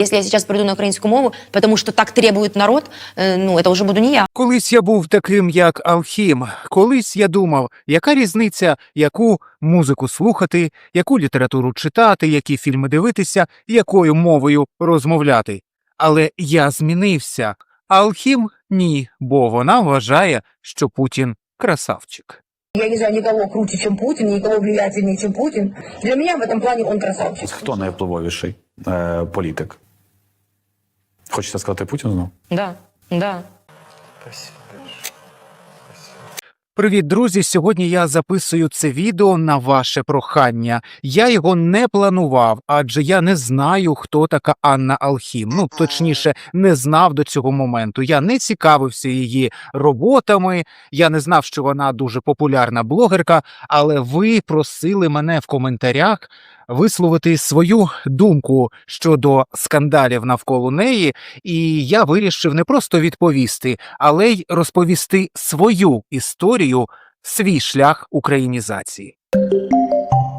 Если я сейчас приду на украинскую мову, потому что так требует народ, э, ну, это уже буду не я. Колись я був таким, як Алхім. Колись я думав, яка різниця, яку музику слухати, яку літературу читати, які фільми дивитися, якою мовою розмовляти. Але я змінився. А Алхім ні, бо вона вважає, що Путін красавчик. Я не знаю никого круче, чем Путин, никого влиятельнее, чем Путин. Для меня в этом плане он красавчик. Хто найвпливовіший е, політик? Хочете сказати Путін знову? Да, да. Привіт, друзі! Сьогодні я записую це відео на ваше прохання. Я його не планував, адже я не знаю, хто така Анна Алхім. Ну точніше, не знав до цього моменту. Я не цікавився її роботами. Я не знав, що вона дуже популярна блогерка. Але ви просили мене в коментарях висловити свою думку щодо скандалів навколо неї, і я вирішив не просто відповісти, але й розповісти свою історію, свій шлях українізації.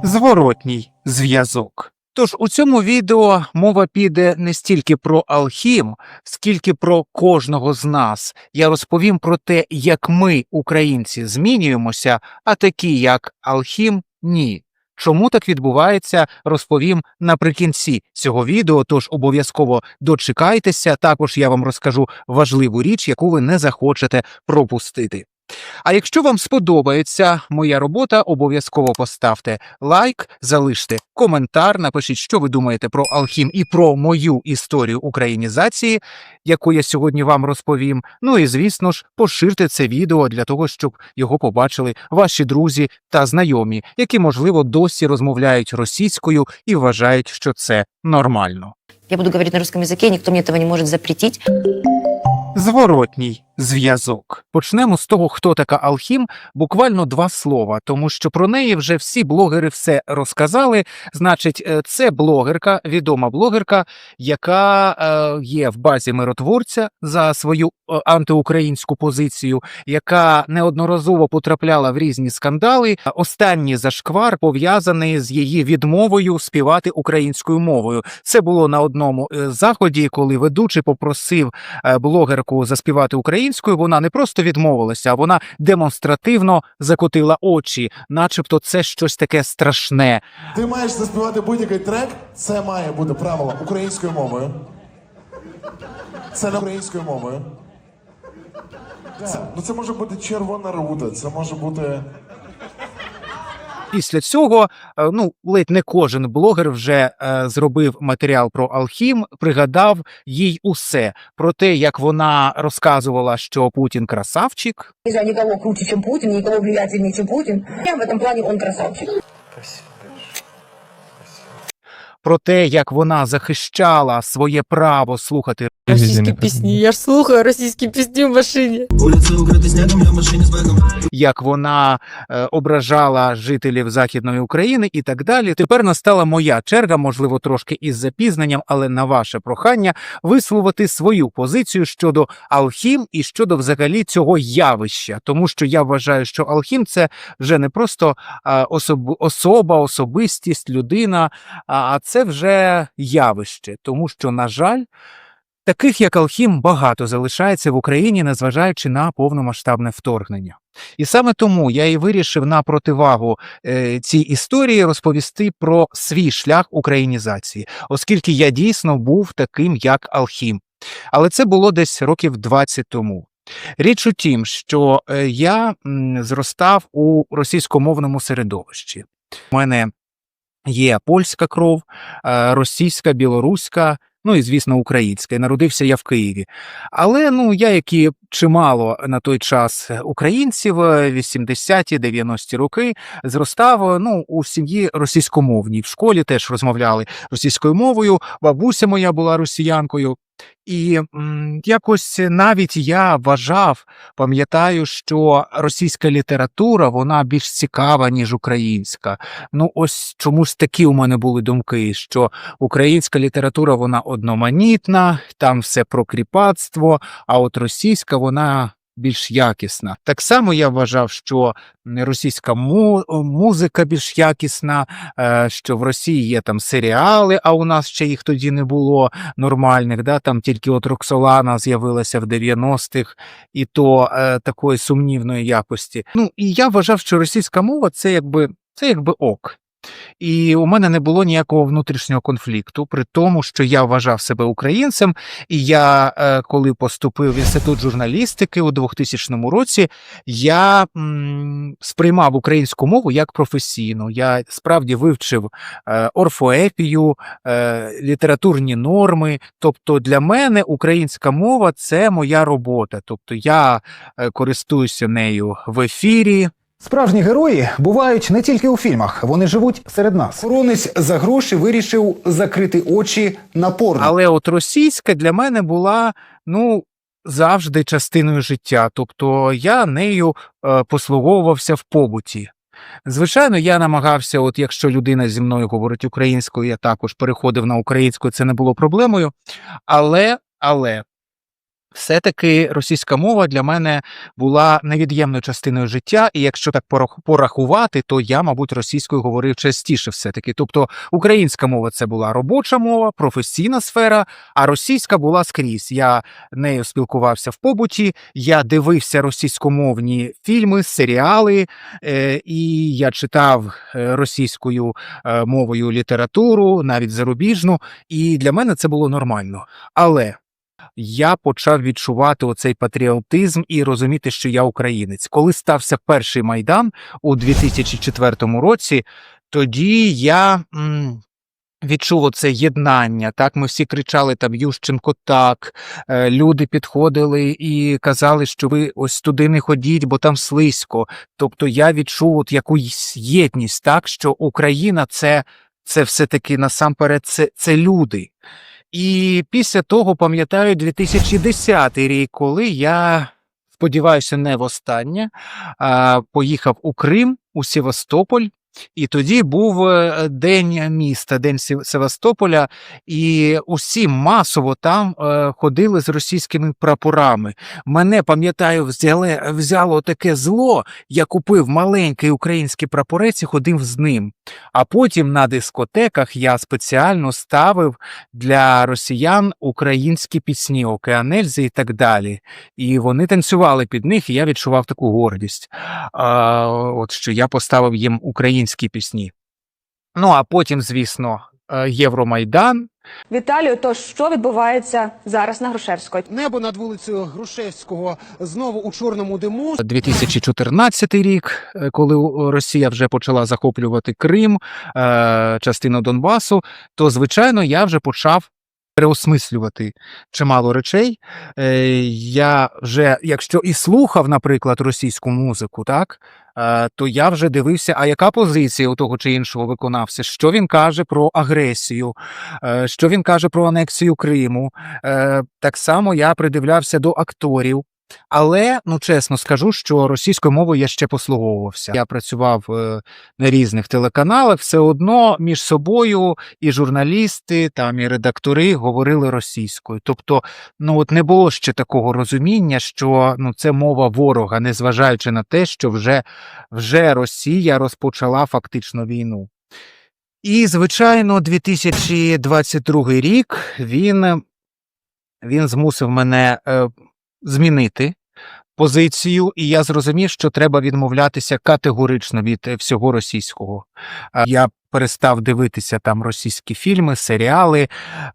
Зворотній зв'язок. Тож у цьому відео мова піде не стільки про алхім, скільки про кожного з нас. Я розповім про те, як ми, українці, змінюємося, а такі, як алхім, ні. Чому так відбувається, розповім наприкінці цього відео. Тож обов'язково дочекайтеся. Також я вам розкажу важливу річ, яку ви не захочете пропустити. А якщо вам сподобається моя робота, обов'язково поставте лайк, залиште коментар, напишіть, що ви думаєте про Алхім і про мою історію українізації, яку я сьогодні вам розповім. Ну і звісно ж, поширте це відео для того, щоб його побачили ваші друзі та знайомі, які, можливо, досі розмовляють російською і вважають, що це нормально. Я буду говорить на русском языке, никто мне этого не может запретить. Зворотній зв'язок. Почнемо з того, хто така Алхім. Буквально два слова, тому що про неї вже всі блогери все розказали. Значить, е, це блогерка, відома блогерка, яка е, є в базі миротворця за свою е, антиукраїнську позицію, яка неодноразово потрапляла в різні скандали. Останній зашквар пов'язаний з її відмовою співати українською мовою. Це було на одному заході, коли ведучий попросив блогерку заспівати українською, вона не просто відмовилася, а вона демонстративно закотила очі, начебто це щось таке страшне. Ти маєш заспівати будь-який трек, це має бути правило українською мовою. Це не українською мовою. Це, ну це може бути червона рута, це може бути. Після цього, е, ну ледь не кожен блогер вже е, зробив матеріал про Алхім, пригадав їй усе про те, як вона розказувала, що Путін красавчик, Не знаю никого круче, чем Путин, никого влиятельнее, чем Путин. Я в этом плане он красавчик. про те, як вона захищала своє право слухати Російські пісні. Я ж слухаю російські пісні в машині. як вона е, ображала жителів Західної України і так далі. Тепер настала моя черга, можливо, трошки із запізненням, але на ваше прохання висловити свою позицію щодо Алхім і щодо взагалі цього явища, тому що я вважаю, що Алхім це вже не просто е, особ, особа, особистість, людина, а а це вже явище, тому що, на жаль. Таких як Алхім багато залишається в Україні, незважаючи на повномасштабне вторгнення. І саме тому я і вирішив на противагу е, цій історії розповісти про свій шлях українізації, оскільки я дійсно був таким, як Алхім. Але це було десь років 20 тому. Річ у тім, що е, я зростав у російськомовному середовищі. У мене є польська кров, е, російська, білоруська. Ну і звісно, українське. Народився я в Києві. Але ну я, як і чимало на той час українців, е, 80-ті, 90-ті роки, зростав ну у сім'ї російськомовній. В школі теж розмовляли російською мовою. Бабуся моя була росіянкою. І якось навіть я вважав, пам'ятаю, що російська література вона більш цікава, ніж українська. Ну, ось чомусь такі у мене були думки, що українська література вона одноманітна, там все про кріпацтво, а от російська вона більш якісна. Так само я вважав, що російська му- музика більш якісна, е, що в Росії є там серіали, а у нас ще їх тоді не було нормальних. Да? Там тільки от Роксолана з'явилася в 90-х, і то е, такої сумнівної якості. Ну і я вважав, що російська мова це якби це якби ок. І у мене не було ніякого внутрішнього конфлікту, при тому, що я вважав себе українцем, і я, е, коли поступив в інститут журналістики у 2000 році, я сприймав українську мову як професійну. Я справді вивчив е, орфоепію, е, літературні норми. Тобто для мене українська мова це моя робота. Тобто я користуюся нею в ефірі, Справжні герої бувають не тільки у фільмах, вони живуть серед нас. Охоронець за гроші вирішив закрити очі на порно. Але от російська для мене була ну завжди частиною життя. Тобто я нею е, послуговувався в побуті. Звичайно, я намагався, от якщо людина зі мною говорить українською, я також переходив на українську, це не було проблемою. Але, але все-таки російська мова для мене була невід'ємною частиною життя, і якщо так порах- порахувати, то я, мабуть, російською говорив частіше все-таки. Тобто українська мова це була робоча мова, професійна сфера, а російська була скрізь. Я нею спілкувався в побуті, я дивився російськомовні фільми, серіали, е, і я читав е, російською е, мовою літературу, навіть зарубіжну, і для мене це було нормально. Але я почав відчувати оцей патріотизм і розуміти, що я українець. Коли стався перший майдан у 2004 році, тоді я. м, Відчув оце єднання. Так, ми всі кричали там Ющенко так. Е, люди підходили і казали, що ви ось туди не ходіть, бо там слизько. Тобто я відчув от якусь єдність, так що Україна це, це все-таки насамперед це, це люди. І після того пам'ятаю 2010 рік, коли я сподіваюся, не востаннє, а, поїхав у Крим, у Севастополь. І тоді був е, день міста, день Севастополя, і усі масово там е, ходили з російськими прапорами. Мене пам'ятаю, взяли, взяло таке зло. Я купив маленький український прапорець і ходив з ним. А потім на дискотеках я спеціально ставив для росіян українські пісні, Океанельзи і так далі. І вони танцювали під них, і я відчував таку гордість. А, от що я поставив їм українські пісні. Ну а потім, звісно, е, Євромайдан. Віталію, то що відбувається зараз на Грушевської? Небо над вулицею Грушевського знову у чорному диму. 2014 рік, е, коли Росія вже почала захоплювати Крим, е, частину Донбасу, то звичайно я вже почав переосмислювати чимало речей. Е, Я вже, якщо і слухав, наприклад, російську музику, так. е, То я вже дивився, а яка позиція у того чи іншого виконавця, що він каже про агресію, е, що він каже про анексію Криму. Е, Так само я придивлявся до акторів, але ну чесно скажу, що російською мовою я ще послуговувався. Я працював е, на різних телеканалах, все одно між собою і журналісти, там і редактори говорили російською. Тобто, ну от не було ще такого розуміння, що ну це мова ворога, незважаючи на те, що вже, вже Росія розпочала фактично війну. І, звичайно, 2022 рік він, він змусив мене е, змінити позицію, і я зрозумів, що треба відмовлятися категорично від е, всього російського. Я перестав дивитися там російські фільми, серіали,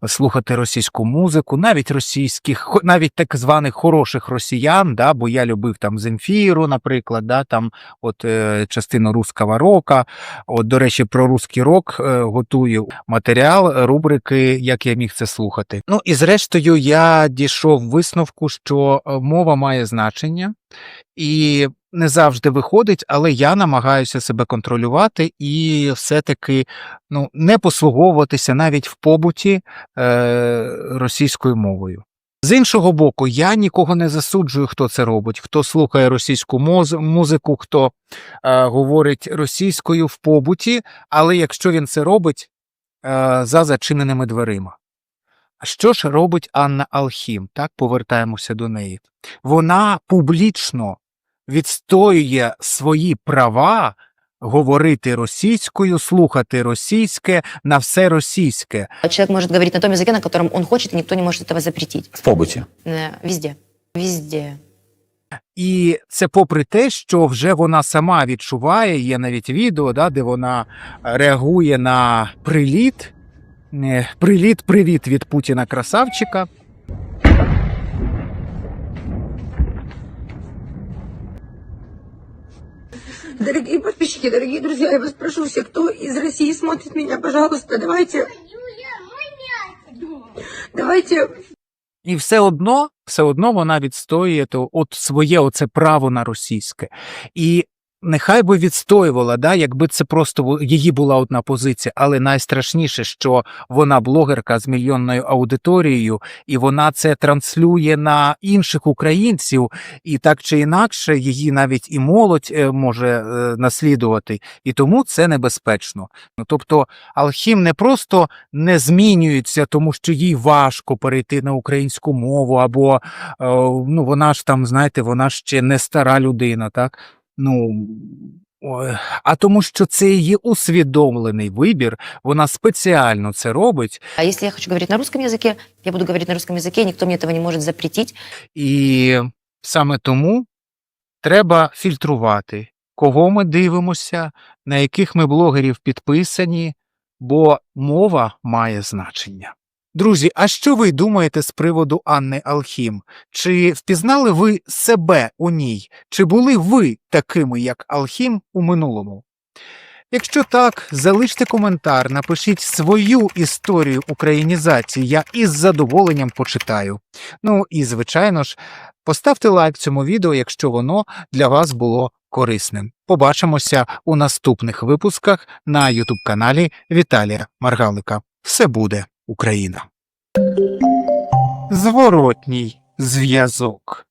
слухати російську музику, навіть російських, навіть так званих хороших росіян, да, бо я любив там Земфіру, наприклад, да, там от е, частину руского рока. От, до речі, про русський рок е, готую матеріал, рубрики, як я міг це слухати. Ну і зрештою, я дійшов висновку, що е, мова має значення, і не завжди виходить, але я намагаюся себе контролювати і все-таки ну, не послуговуватися навіть в побуті е, російською мовою. З іншого боку, я нікого не засуджую, хто це робить, хто слухає російську музику, хто е, говорить російською в побуті, але якщо він це робить е, за зачиненими дверима. А Що ж робить Анна Алхім? Так, повертаємося до неї. Вона публічно відстоює свої права говорити російською, слухати російське, на все російське. Человек может говорить на том языке, на котором он хочет, и никто не может этого запретить. В побуті. Э, Везде. Везде. І це попри те, що вже вона сама відчуває, є навіть відео, да, де вона реагує на приліт. Е, Приліт, привіт від Путіна красавчика. Дорогие подписчики, дорогие друзья, я вас прошу, все, кто из России смотрит меня, пожалуйста, давайте... Давайте І все одно, все одно вона відстоює то от своє оце право на російське. І нехай би відстоювала, да, якби це просто її була одна позиція, але найстрашніше, що вона блогерка з мільйонною аудиторією, і вона це транслює на інших українців, і так чи інакше її навіть і молодь е, може е, наслідувати, і тому це небезпечно. Ну, Тобто Алхім не просто не змінюється, тому що їй важко перейти на українську мову, або е, ну вона ж там, знаєте, вона ще не стара людина, так? Ну ой, а тому, що це її усвідомлений вибір, вона спеціально це робить, А если я хочу говорить на русском языке, я буду говорить на русском языке, и никто мне этого не может запретить. і саме тому треба фільтрувати, кого ми дивимося, на яких ми блогерів підписані, бо мова має значення. Друзі, а що ви думаєте з приводу Анни Алхім? Чи впізнали ви себе у ній? Чи були ви такими, як Алхім, у минулому? Якщо так, залиште коментар, напишіть свою історію українізації, я із задоволенням почитаю. Ну і, звичайно ж, поставте лайк цьому відео, якщо воно для вас було корисним. Побачимося у наступних випусках на YouTube каналі Віталія Маргалика. Все буде Україна. Зворотній зв'язок.